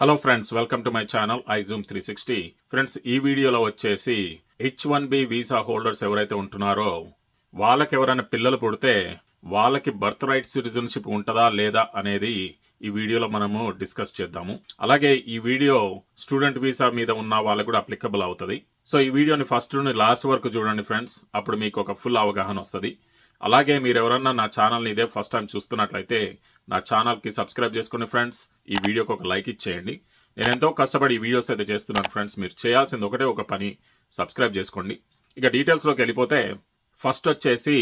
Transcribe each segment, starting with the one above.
Hello friends welcome to my channel iZoom three sixty friends ఈ వీడియోలో వచ్చేసి H one B visa holders ఎవరైతే ఉంటున్నారో వాళ్ళకి ఎవరైనా పిల్లలు పుడితే వాళ్ళకి బర్త్ రైట్ సిటిజన్షిప్ ఉంటుందా లేదా అనేది ఈ వీడియోలో మనము డిస్కస్ చేద్దాము. అలాగే ఈ వీడియో స్టూడెంట్ వీసా మీద ఉన్న వాళ్ళకు కూడా అప్లికబుల్ అవుతుంది. సో ఈ వీడియోని ఫస్ట్ నుండి లాస్ట్ వరకు చూడండి ఫ్రెండ్స్ అప్పుడు మీకు ఒక ఫుల్ అవగాహన వస్తుంది. అలాగే మీరు ఎవరన్నా నా ఛానల్ని ఇదే ఫస్ట్ టైం చూస్తున్నట్లయితే నా ఛానల్కి సబ్స్క్రైబ్ చేసుకోండి ఫ్రెండ్స్. ఈ వీడియోకి ఒక లైక్ ఇచ్చేయండి. నేను ఎంతో కష్టపడి ఈ వీడియోస్ అయితే చేస్తున్నాను ఫ్రెండ్స్. మీరు చేయాల్సింది ఒకటే ఒక పని సబ్స్క్రైబ్ చేసుకోండి. ఇక డీటెయిల్స్లోకి వెళ్ళిపోతే ఫస్ట్ వచ్చేసి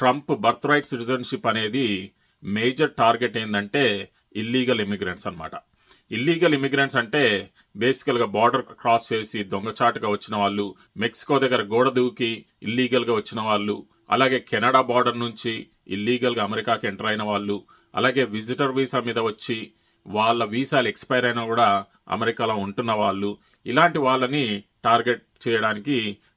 ట్రంప్ బర్త్ రైట్ సిటిజన్షిప్ అనేది మేజర్ టార్గెట్ ఏంటంటే ఇల్లీగల్ ఇమిగ్రెంట్స్ అన్నమాట. ఇల్లీగల్ ఇమిగ్రెంట్స్ అంటే బేసికల్గా బార్డర్ క్రాస్ చేసి దొంగచాటుగా వచ్చిన వాళ్ళు మెక్సికో దగ్గర గోడ దూకి ఇల్లీగల్గా వచ్చిన వాళ్ళు అలాగే కెనడా బార్డర్ నుంచి ఇల్లీగల్గా అమెరికాకి ఎంటర్ అయిన వాళ్ళు అలాగే విజిటర్ వీసా మీద వచ్చి వాళ్ళ వీసాలు ఎక్స్పైర్ అయినా కూడా అమెరికాలో ఉంటున్న వాళ్ళు ఇలాంటి వాళ్ళని టార్గెట్ చేయడానికి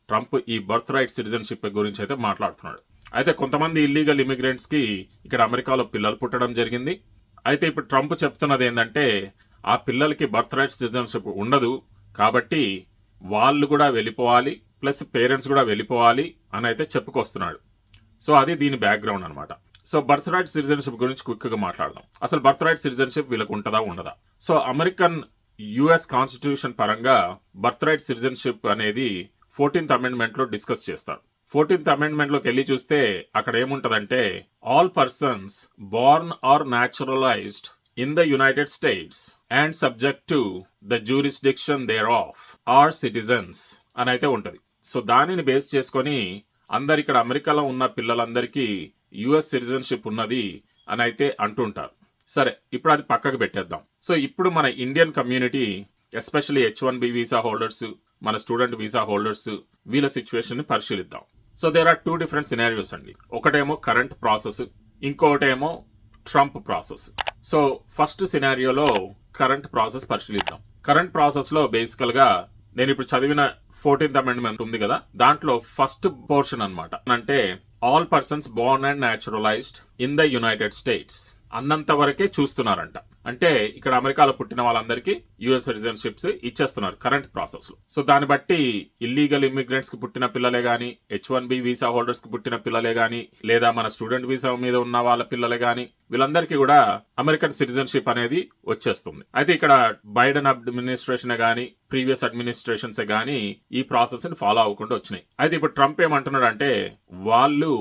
ట్రంప్ ఈ బర్త్ రైట్ సిటిజన్షిప్ గురించి అయితే మాట్లాడుతున్నాడు. అయితే కొంతమంది ఇల్లీగల్ ఇమిగ్రెంట్స్కి ఇక్కడ అమెరికాలో పిల్లలు పుట్టడం జరిగింది. అయితే ఇప్పుడు ట్రంప్ చెప్తున్నది ఏంటంటే ఆ పిల్లలకి బర్త్ రైట్ సిటిజన్షిప్ ఉండదు. కాబట్టి వాళ్ళు కూడా వెళ్ళిపోవాలి ప్లస్ పేరెంట్స్ కూడా వెళ్ళిపోవాలి అని అయితే చెప్పుకొస్తున్నాడు. సో అది దీని బ్యాక్గ్రౌండ్ అనమాట సో బర్త్ రైట్ సిటిజన్షిప్ గురించి క్విక్గా మాట్లాడదాం. అసలు బర్త్ రైట్ సిటిజన్షిప్ వీళ్ళకు ఉంటుందా ఉండదా? సో అమెరికన్ యుఎస్ కాన్స్టిట్యూషన్ పరంగా బర్త్ రైట్ సిటిజన్షిప్ అనేది ఫోర్టీన్త్ అమెండ్మెంట్లో డిస్కస్ చేస్తారు. ఫోర్టీన్త్ అమెండ్మెంట్లోకి వెళ్ళి చూస్తే అక్కడ ఏముంటదంటే all persons born or naturalised in the United States and subject to the jurisdiction thereof are citizens అని అయితే ఉంటుంది. సో దానిని బేస్ చేసుకొని అందరు ఇక్కడ అమెరికాలో ఉన్న పిల్లలందరికీ యుఎస్ సిటిజన్షిప్ ఉన్నది అని అయితే అంటుంటారు. సరే ఇప్పుడు అది పక్కకు పెట్టేద్దాం. సో ఇప్పుడు మన Indian community especially H one B visa holders మన స్టూడెంట్ వీసా హోల్డర్స్ వీళ్ళ సిచ్యువేషన్ని పరిశీలిద్దాం. So there are two different scenarios అండి. ఒకటేమో కరెంట్ ప్రాసెస్ ఇంకోటేమో ట్రంప్ ప్రాసెస్ సో ఫస్ట్ సినారియోలో కరెంట్ ప్రాసెస్ పరిశీలిద్దాం. కరెంట్ ప్రాసెస్లో బేసికల్గా నేను ఇప్పుడు చదివిన ఫోర్టీన్త్ అమెండ్మెంట్ ఉంది కదా దాంట్లో ఫస్ట్ పోర్షన్ అన్నమాట. అంటే all persons born and naturalized in the United States. అన్నంత వరకే చూస్తున్నారంట. అంటే ఇక్కడ అమెరికాలో పుట్టిన వాళ్ళందరికీ యుఎస్ సిటిజన్షిప్స్ ఇచ్చేస్తున్నారు కరెంట్ ప్రాసెస్లో సో దాన్ని బట్టి ఇల్లీగల్ ఇమిగ్రెంట్స్కి పుట్టిన పిల్లలే గాని హెచ్ వన్ బి వీసా హోల్డర్స్కి పుట్టిన పిల్లలే గాని లేదా మన స్టూడెంట్ వీసా మీద ఉన్న వాళ్ళ పిల్లలే గాని వీళ్ళందరికీ కూడా అమెరికన్ సిటిజన్షిప్ అనేది వచ్చేస్తుంది. అయితే ఇక్కడ బైడెన్ అడ్మినిస్ట్రేషన్ గాని ప్రీవియస్ అడ్మినిస్ట్రేషన్స్ గాని ఈ ప్రాసెస్ని ఫాలో అవ్వకుండా వచ్చినాయి. అయితే ఇప్పుడు ట్రంప్ ఏమంటున్నాడు అంటే వాళ్ళు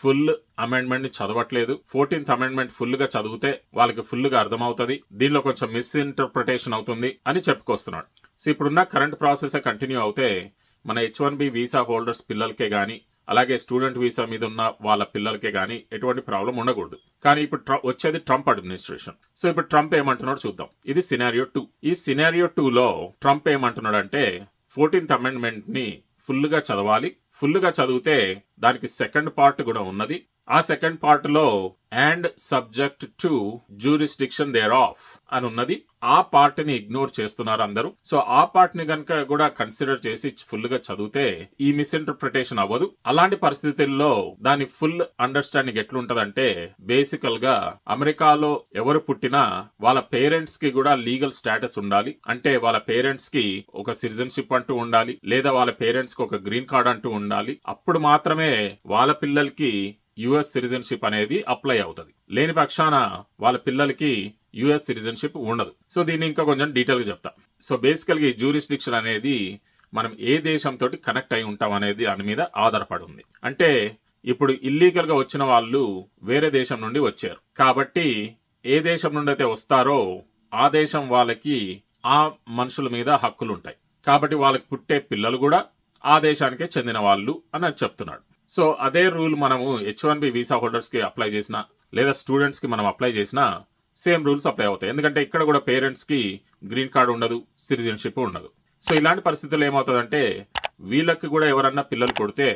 ఫుల్ అమెండ్మెంట్ని చదవట్లేదు. ఫోర్టీన్త్ అమెండ్మెంట్ ఫుల్గా చదివితే వాళ్ళకి ఫుల్గా అర్థమవుతుంది. దీనిలో కొంచెం మిస్ఇంటర్ప్రిటేషన్ అవుతుంది అని చెప్పుకొస్తున్నాడు. సో ఇప్పుడున్న కరెంట్ ప్రాసెస్ కంటిన్యూ అవుతే మన H one B visa holders పిల్లలకే కానీ అలాగే స్టూడెంట్ వీసా మీద ఉన్న వాళ్ళ పిల్లలకే కానీ ఎటువంటి ప్రాబ్లం ఉండకూడదు. కానీ ఇప్పుడు ట్ర- వచ్చేది ట్రంప్ అడ్మినిస్ట్రేషన్. సో ఇప్పుడు ట్రంప్ ఏమంటున్నాడు చూద్దాం. ఇది సినారియో టూ. ఈ సినారియో టూ లో ట్రంప్ ఏమంటున్నాడు అంటే ఫోర్టీన్త్ అమెండ్మెంట్ని ఫుల్గా చదవాలి. ఫుల్గా చదివితే దానికి సెకండ్ పార్ట్ కూడా ఉన్నది. ఆ సెకండ్ పార్ట్లో and subject to jurisdiction thereof అని ఉన్నది ఆ పార్ట్ని ఇగ్నోర్ చేస్తున్నారు అందరూ. సో ఆ పార్ట్ని కనుక కూడా కన్సిడర్ చేసి ఫుల్గా చదివితే ఈ మిస్ఇంటర్ప్రిటేషన్ అవ్వదు. అలాంటి పరిస్థితుల్లో దాని ఫుల్ అండర్స్టాండింగ్ ఎట్లుంటదంటే బేసికల్గా అమెరికాలో ఎవరు పుట్టినా వాళ్ళ పేరెంట్స్కి కూడా లీగల్ స్టేటస్ ఉండాలి. అంటే వాళ్ళ పేరెంట్స్కి ఒక సిటిజన్షిప్ అంటూ ఉండాలి లేదా వాళ్ళ పేరెంట్స్కి ఒక గ్రీన్ కార్డ్ అంటూ ఉండాలి. అప్పుడు మాత్రమే వాళ్ళ పిల్లలకి యుఎస్ సిటిజన్షిప్ అనేది అప్లై అవుతుంది. లేని పక్షాన వాళ్ళ పిల్లలకి యుఎస్ సిటిజన్షిప్ ఉండదు. సో దీన్ని ఇంకా కొంచెం డీటెయిల్గా చెప్తా. సో బేసికల్గా ఈ జూరిస్డిక్షన్ అనేది మనం ఏ దేశంతో కనెక్ట్ అయి ఉంటాం అనేది దాని మీద ఆధారపడి ఉంది అంటే ఇప్పుడు ఇల్లీగల్గా వచ్చిన వాళ్ళు వేరే దేశం నుండి వచ్చారు. కాబట్టి ఏ దేశం నుండి అయితే వస్తారో ఆ దేశం వాళ్ళకి ఆ మనుషుల మీద హక్కులు ఉంటాయి కాబట్టి వాళ్ళకి పుట్టే పిల్లలు కూడా ఆ దేశానికే చెందిన వాళ్ళు అని చెప్తున్నాడు. సో అదే రూల్ మనము హెచ్ వన్ బి వీసా హోల్డర్స్కి అప్లై చేసినా లేదా స్టూడెంట్స్కి మనం అప్లై చేసినా సేమ్ రూల్స్ అప్లై అవుతాయి. ఎందుకంటే ఇక్కడ కూడా పేరెంట్స్కి గ్రీన్ కార్డు ఉండదు సిటిజన్షిప్ ఉండదు. సో ఇలాంటి పరిస్థితుల్లో ఏమవుతుందంటే వీళ్ళకి కూడా ఎవరన్నా పిల్లలు కొడితే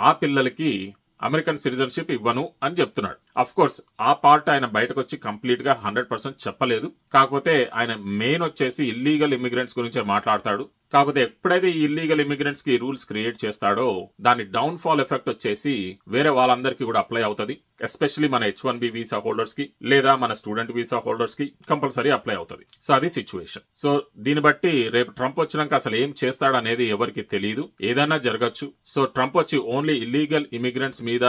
ఆ పిల్లలకి అమెరికన్ సిటిజన్షిప్ ఇవ్వను అని చెప్తున్నాడు. అఫ్ కోర్స్ ఆ పార్ట్ ఆయన బయటకు వచ్చి కంప్లీట్గా హండ్రెడ్ పర్సెంట్ చెప్పలేదు. కాకపోతే ఆయన మెయిన్ వచ్చేసి ఇల్లీగల్ ఇమిగ్రెంట్స్ గురించే మాట్లాడతాడు. కాకపోతే ఎప్పుడైతే ఈ ఇల్లీగల్ ఇమిగ్రెంట్స్కి రూల్స్ క్రియేట్ చేస్తాడో దాని డౌన్ ఫాల్ ఎఫెక్ట్ వచ్చేసి వేరే వాళ్ళందరికీ కూడా అప్లై అవుతుంది. ఎస్పెషల్లీ మన హెచ్ వన్ బి వీసా హోల్డర్స్కి లేదా మన స్టూడెంట్ వీసా హోల్డర్స్కి కంపల్సరీ అప్లై అవుతుంది. సో అది సిచ్యువేషన్ సో దీన్ని బట్టి రేపు ట్రంప్ వచ్చినాక అసలు ఏం చేస్తాడు అనేది ఎవరికి తెలియదు ఏదైనా జరగచ్చు. సో ట్రంప్ వచ్చి ఓన్లీ ఇల్లీగల్ ఇమిగ్రెంట్స్ మీద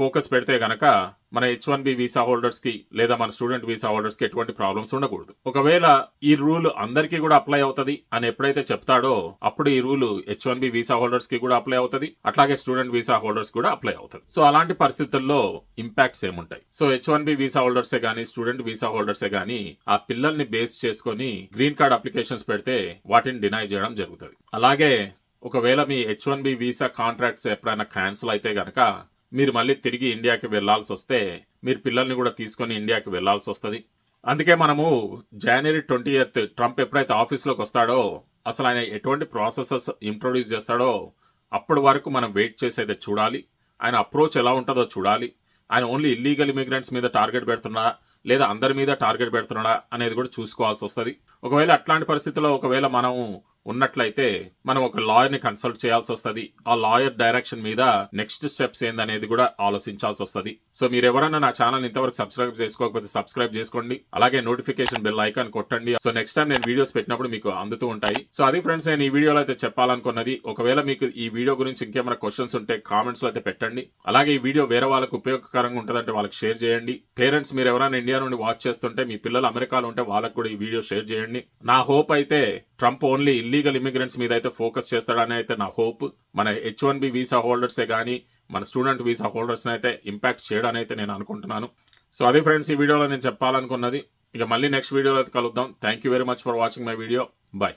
ఫోకస్ పెడితే గనక మన హెచ్ వన్ బి వీసా హోల్డర్స్కి లేదా మన స్టూడెంట్ వీసా హోల్డర్స్కి ఎటువంటి ప్రాబ్లమ్స్ ఉండకూడదు. ఒకవేళ ఈ రూల్ అందరికీ కూడా అప్లై అవుతుంది అని ఎప్పుడైతే చెప్తాడో అప్పుడు ఈ rule H one B visa హోల్డర్స్కి కూడా అప్లై అవుతుంది అట్లాగే స్టూడెంట్ వీసా హోల్డర్స్ కూడా అప్లై అవుతుంది. సో అలాంటి పరిస్థితుల్లో ఇంపాక్ట్స్ ఏముంటాయి? So H one B visa హోల్డర్సే గానీ స్టూడెంట్ వీసా హోల్డర్సే గానీ ఆ పిల్లల్ని బేస్ చేసుకొని గ్రీన్ కార్డ్ అప్లికేషన్స్ పెడితే వాటిని డినై చేయడం జరుగుతుంది. అలాగే ఒకవేళ మీ H one B visa contracts ఎప్పుడైనా క్యాన్సిల్ అయితే గనక మీరు మళ్ళీ తిరిగి ఇండియాకి వెళ్ళాల్సి వస్తే మీరు పిల్లల్ని కూడా తీసుకొని ఇండియాకి వెళ్ళాల్సి వస్తుంది అందుకే మనము జనవరి ట్వంటీ ఎయిత్ ట్రంప్ ఎప్పుడైతే ఆఫీస్లోకి వస్తాడో అసలు ఆయన ఎటువంటి ప్రాసెసెస్ ఇంట్రొడ్యూస్ చేస్తాడో అప్పటి వరకు మనం వెయిట్ చేసేది చూడాలి. ఆయన అప్రోచ్ ఎలా ఉంటుందో చూడాలి. ఆయన ఓన్లీ ఇల్లీగల్ ఇమిగ్రెంట్స్ మీద టార్గెట్ పెడుతున్నాడా లేదా అందరి మీద టార్గెట్ పెడుతున్నాడా అనేది కూడా చూసుకోవాల్సి వస్తుంది ఒకవేళ అట్లాంటి పరిస్థితుల్లో ఒకవేళ మనం ఉన్నట్లయితే మనం ఒక లాయర్ని కన్సల్ట్ చేయాల్సి వస్తుంది. ఆ లాయర్ డైరెక్షన్ మీద నెక్స్ట్ స్టెప్స్ ఏందనేది కూడా ఆలోచించాల్సి వస్తుంది. సో మీరు ఎవరైనా నా ఛానల్ ఇంతవరకు సబ్స్క్రైబ్ చేసుకోకపోతే సబ్స్క్రైబ్ చేసుకోండి. అలాగే నోటిఫికేషన్ బెల్ ఐకాన్ కొట్టండి. సో నెక్స్ట్ టైం నేను వీడియోస్ పెట్టినప్పుడు మీకు అందుతూ ఉంటాయి. సో అది ఫ్రెండ్స్ నేను ఈ వీడియోలో అయితే చెప్పాలనుకున్నది. ఒకవేళ మీకు ఈ వీడియో గురించి ఇంకేమైనా క్వశ్చన్స్ ఉంటే కామెంట్స్లో అయితే పెట్టండి. అలాగే ఈ వీడియో వేరే వాళ్ళకి ఉపయోగకరంగా ఉంటుందంటే వాళ్ళకి షేర్ చేయండి. పేరెంట్స్ మీరు ఎవరైనా ఇండియా నుండి వాచ్ చేస్తుంటే మీ పిల్లలు అమెరికాలో ఉంటే వాళ్ళకు కూడా ఈ వీడియో షేర్ చేయండి. నా హోప్ అయితే ట్రంప్ ఓన్లీ ఇల్లీగల్ ఇమిగ్రెంట్స్ మీద అయితే ఫోకస్ చేస్తాడని అయితే నా హోప్. మన హెచ్ వన్ బి వీసా హోల్డర్సే కానీ మన స్టూడెంట్ వీసా హోల్డర్స్ని అయితే ఇంపాక్ట్ చేయడని అయితే నేను అనుకుంటున్నాను. సో అదే ఫ్రెండ్స్ ఈ వీడియోలో నేను చెప్పాలనుకున్నది. ఇక మళ్ళీ నెక్స్ట్ వీడియోలో అయితే కలుద్దాం. Thank you very much for watching my video bye